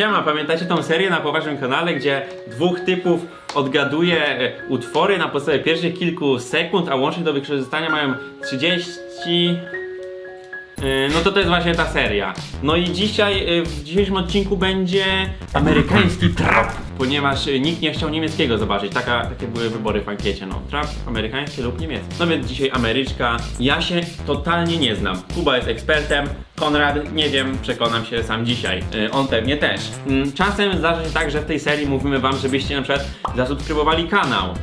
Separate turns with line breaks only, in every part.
Siema, pamiętacie tą serię na poważnym kanale, gdzie dwóch typów odgaduje e, utwory na podstawie pierwszych kilku sekund, a łącznie do wykorzystania mają 30... Yy, No to to jest właśnie ta seria. No i dzisiaj, yy, w dzisiejszym odcinku będzie amerykański trap, ponieważ yy, nikt nie chciał niemieckiego zobaczyć. Taka, takie były wybory w ankiecie, no. Trap amerykański lub niemiecki. No więc dzisiaj Ameryczka. Ja się totalnie nie znam. Kuba jest ekspertem, Konrad, nie wiem, przekonam się sam dzisiaj. On pewnie też. Yy, Czasem zdarza się tak, że w tej serii mówimy wam, żebyście na przykład zasubskrybowali kanał.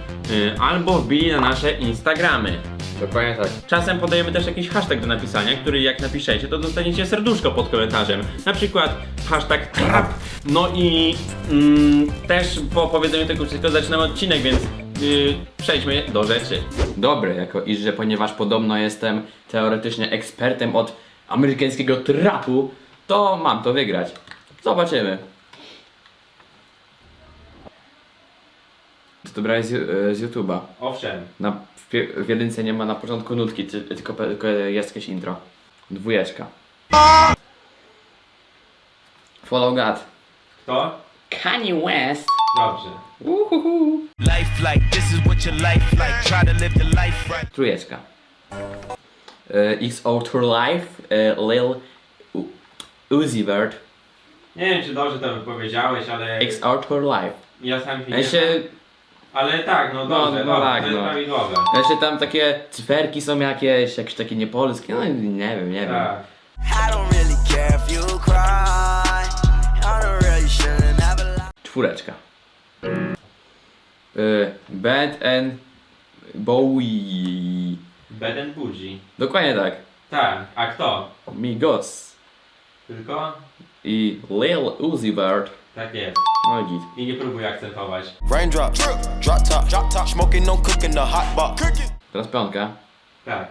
Albo wbili na nasze Instagramy.
Dokładnie tak.
Czasem podajemy też jakiś hashtag do napisania, który jak napiszecie, to dostaniecie serduszko pod komentarzem. Na przykład hashtag trap. No i mm, też po powiedzeniu tego wszystkiego zaczynamy odcinek, więc yy, przejdźmy do rzeczy.
Dobry, jako iż, że ponieważ podobno jestem teoretycznie ekspertem od amerykańskiego trapu, to mam to wygrać. Zobaczymy. To brałeś z, Ju- z YouTube'a.
Owszem.
Na, w, pie- w jedynce nie ma na początku nutki, ty, tylko, pe- tylko jest jakieś intro. Dwójeczka. Follow God.
Kto?
Kanye West.
Dobrze.
Uhuhu.
Life like this is what your life like. Try to live the life right.
Trójeczka. E, XO Tour Life, e, Lil U- Uzi Vert,
Nie wiem, czy dobrze to wypowiedziałeś, ale
XO Tour Life.
ja sam się
Ja
nie
się,
Ale tak, no
No,
dobrze,
no
dobrze,
tak,
to jest
no.
prawidłowe.
ja się tam takie cyferki są jakieś, jakieś takie niepolskie, no nie wiem, nie wiem.
Tak.
I don't really care if you cry. I don't really shouldn't have a lie.
Czwóreczka. E, Band and Bowie.
Bed and Bougie.
Dokładnie tak.
Tak, a kto?
Migos.
Tylko?
I Lil Uzi Vert.
Tak jest.
No i git.
I nie próbuj akcentować.
Raindrops, drop top, drop top, smoking, no cooking, the hot box.
Teraz piątka.
Tak.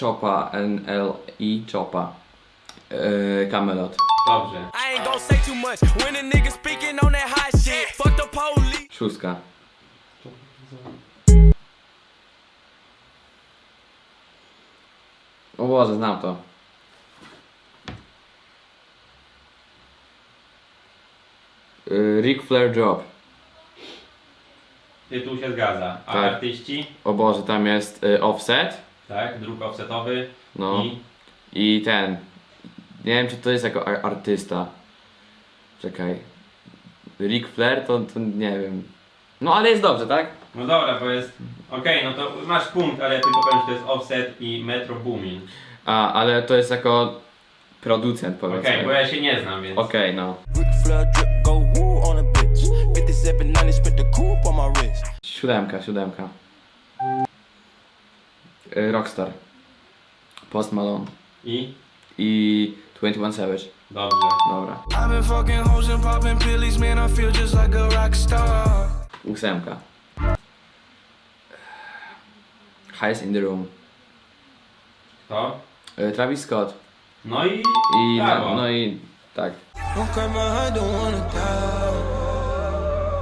Chopa, N-L-I, Chopa. E, Camelot.
Dobrze.
I ain't gon' say too much when a nigga speaking on that hot shit. Fuck the police.
Szóstka. O Boże, znam to. Ric Flair Job.
Tytuł się zgadza. A
Tak.
artyści?
O Boże, tam jest y, Offset.
Tak, druk offsetowy.
No.
I
I ten. Nie wiem, czy to jest jako ar- artysta. Czekaj. Ric Flair to, to nie wiem. No ale jest dobrze, tak?
No dobra, bo jest. Okej, no to masz punkt, ale ja tylko powiem, że to jest offset i Metro Boomin.
A, ale to jest jako producent
Okej,
powiedzmy.
bo ja się nie znam, więc.
Okej, no.
Ric Flair drip, 5790, spent the coupe on my wrist.
Siódemka, siódemka. Y, Rockstar. Post Malone.
I?
I 21 Savage.
Dobrze.
Dobra.
I've been fucking hoes and popping pillies, man. I feel just like a rock star.
Ósemka. Highs in the Room.
Kto?
Y, Travis Scott.
No i.
I,
Brawo.
no, no i tak.
Don't cry my heart, don't wanna die.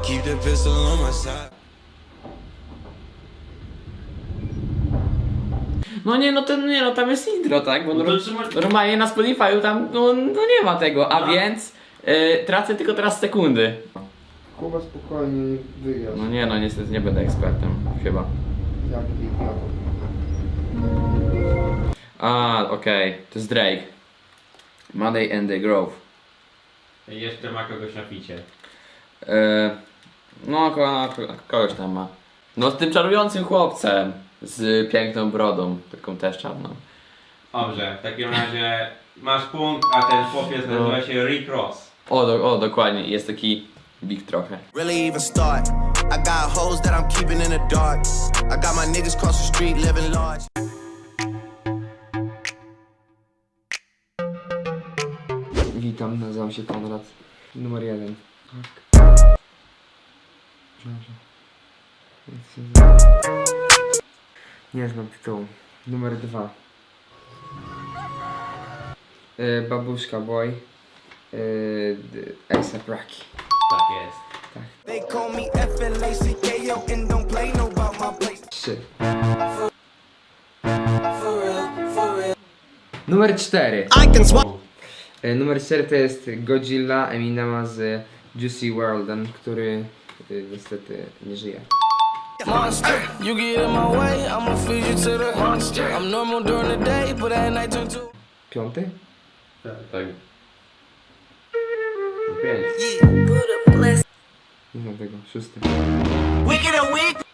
Keep the pistol on my side.
No nie, no to nie, no tam jest intro, tak? Bo
No to
normalnie na Spotify'u tam no, no nie ma tego, a
No.
więc y, tracę tylko teraz sekundy.
Kuba spokojnie wygrasz.
No nie, no niestety nie będę ekspertem, chyba.
Idiotą.
A, okej, to jest Drake. Monday and the Grove.
I jeszcze ma kogoś na picie.
E, no, ko, ko, kogoś tam ma. No, z tym czarującym chłopcem. Z piękną brodą, taką też czarną.
Dobrze, w takim razie masz punkt, a ten chłopiec
No.
nazywa się Rick Ross.
O, do, o, dokładnie, jest taki big trochę.
really even start. I got hoes that I'm keeping in the dark. I got my niggas cross the street living large.
Witam, nazywam się Konrad. Numer jeden. Tak. Nie znam tytułu. Numer dwa. E, babuszka Boy. E, d- A$AP Rocky.
Tak jest.
They call me F-L-A-C-K-O and don't play no about my place.
Trzy. Numer cztery.
I can swap.
E, numer 4 to jest Godzilla Eminema z Juicy WRLD, który niestety nie żyje. Piąty?
Tak. Pięć.
Nie znam tego. Szósty.
Wicked a week.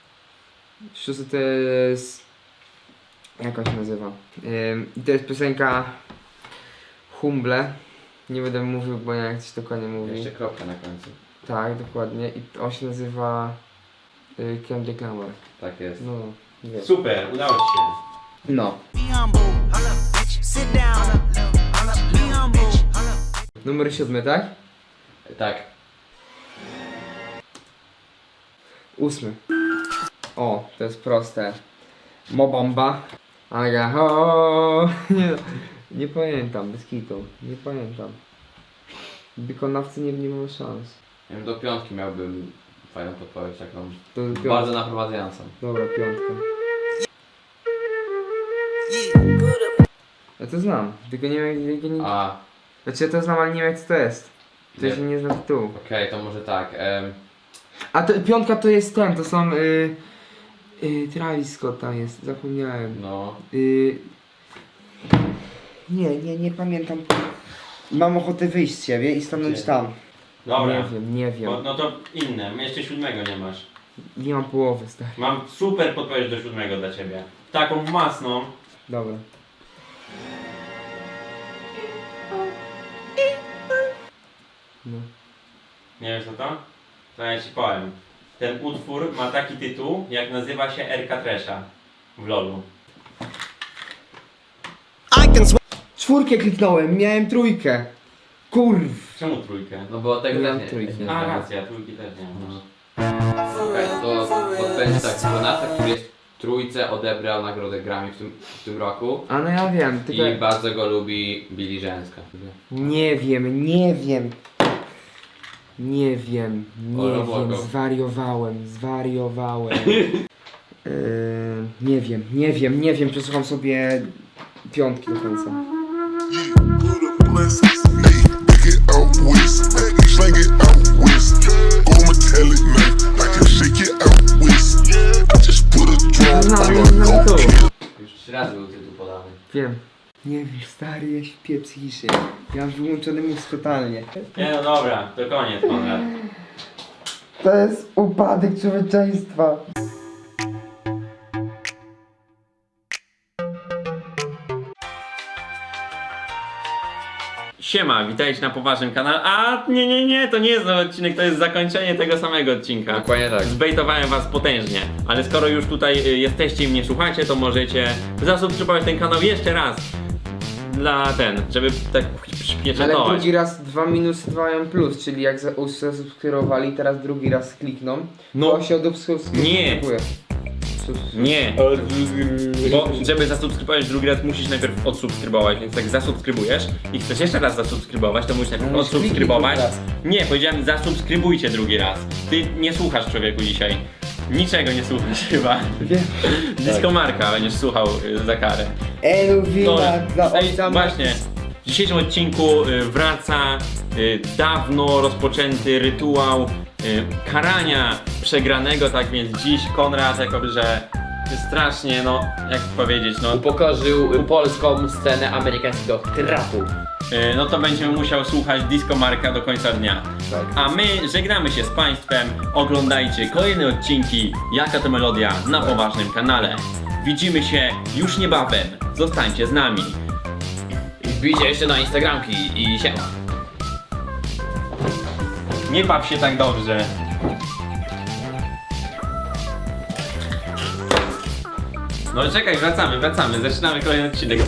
Szósty to jest... Jak on się nazywa? Ym, I to jest piosenka Humble. Nie będę mówił, bo jak to się dokładnie mówi.
Jeszcze kropka na końcu.
Tak, dokładnie. I on się nazywa y, Kendrick Lamar.
Tak jest.
No.
Super, udało ci się.
No.
Sit down.
Numer siódmy, tak?
Tak.
Ósmy. O, to jest proste. Mobamba. Aga ho. Nie, nie pamiętam, bez kitu. Nie pamiętam. Wykonawcy nie, nie mam szans.
Ja wiem, do piątki miałbym fajną podpowiedź taką.
To piątka.
Bardzo naprowadzającą.
Dobra, piątka. Ja to znam, tylko nie wiem, jak nie...
A,
Znaczy ja to znam, ale nie wiem jak to jest. To
Nie.
się nie znam tytułu.
okej, to może tak. em,
A to, piątka to jest ten, to są... Y, y, Travis Scott tam jest, zapomniałem.
no.
Y, nie, nie, nie pamiętam. Mam ochotę wyjść z siebie i stanąć
Gdzie?
tam.
Dobra.
Nie wiem, nie wiem.
Bo, no to inne, jeszcze siódmego nie masz.
Nie mam połowy, stary.
Mam super podpowiedź do siódmego dla ciebie. Taką masną.
Dobra. No.
Nie wiesz co to? To ja ci powiem. Ten utwór ma taki tytuł, jak nazywa się Erka Tresha w LoLu.
Czwórkę kliknąłem, miałem trójkę. Kurw.
Czemu trójkę?
No bo tego
Miałem
też nie,
trójkę.
nie
A racja, trójki też nie
No.
masz.
Okej, to podpowiedź tak. Sonata, który jest w trójce, odebrał nagrodę Grammy w tym, w tym roku.
A no ja wiem, tylko...
I bardzo go lubi Billy.
Nie wiem, nie wiem. Nie wiem, nie
O,
wiem, zwariowałem, zwariowałem. Yy, nie wiem, nie wiem, nie wiem, przesłucham sobie piątki do końca.
blessings. West, slang it out west. Go metallic man, I can shake it out west. I just put a drop on a
to.
Już trzy razy był tytuł podany.
Wiem. Nie wiem, stary, ja śpię psychicznie. Ja mam wyłączony mózg totalnie.
Nie no dobra, to koniec Konrad.
To jest upadek człowieczeństwa.
Siema, witajcie na poważnym kanale. A nie, nie, nie, to nie jest nowy odcinek, to jest zakończenie tego samego odcinka.
Dokładnie tak.
Zbejtowałem was potężnie, ale skoro już tutaj y, jesteście i mnie słuchacie, to możecie zasubskrybować ten kanał jeszcze raz. Dla ten, żeby tak
Ale
przypieczętować.
drugi raz dwa minusy dwa mają plus, czyli jak za- zasubskrybowali, teraz drugi raz klikną,
No.
to się odsubskrybuje.
Nie. Nie. Bo żeby zasubskrybować drugi raz musisz najpierw odsubskrybować, więc jak zasubskrybujesz i chcesz jeszcze raz zasubskrybować, to musisz najpierw
No, musisz
odsubskrybować. Nie, powiedziałem zasubskrybujcie drugi raz. Ty nie słuchasz człowieku dzisiaj. Niczego nie słuchasz chyba.
Wiem.
Disco Marka będziesz słuchał y, za karę.
Elwina dla
ej,
ojca
właśnie. W dzisiejszym odcinku y, wraca y, dawno rozpoczęty rytuał y, karania przegranego, tak więc dziś Konrad jako, że strasznie, no, jak powiedzieć, no,
Upokorzył polską scenę amerykańskiego trapu.
no to będziemy musiał słuchać Disco Marka do końca dnia. A my żegnamy się z Państwem, oglądajcie kolejne odcinki Jaka to Melodia na poważnym kanale. Widzimy się już niebawem, zostańcie z nami.
Wbijcie jeszcze na Instagramki i siema.
Nie baw się tak dobrze. No czekaj, wracamy, wracamy, zaczynamy kolejny odcinek.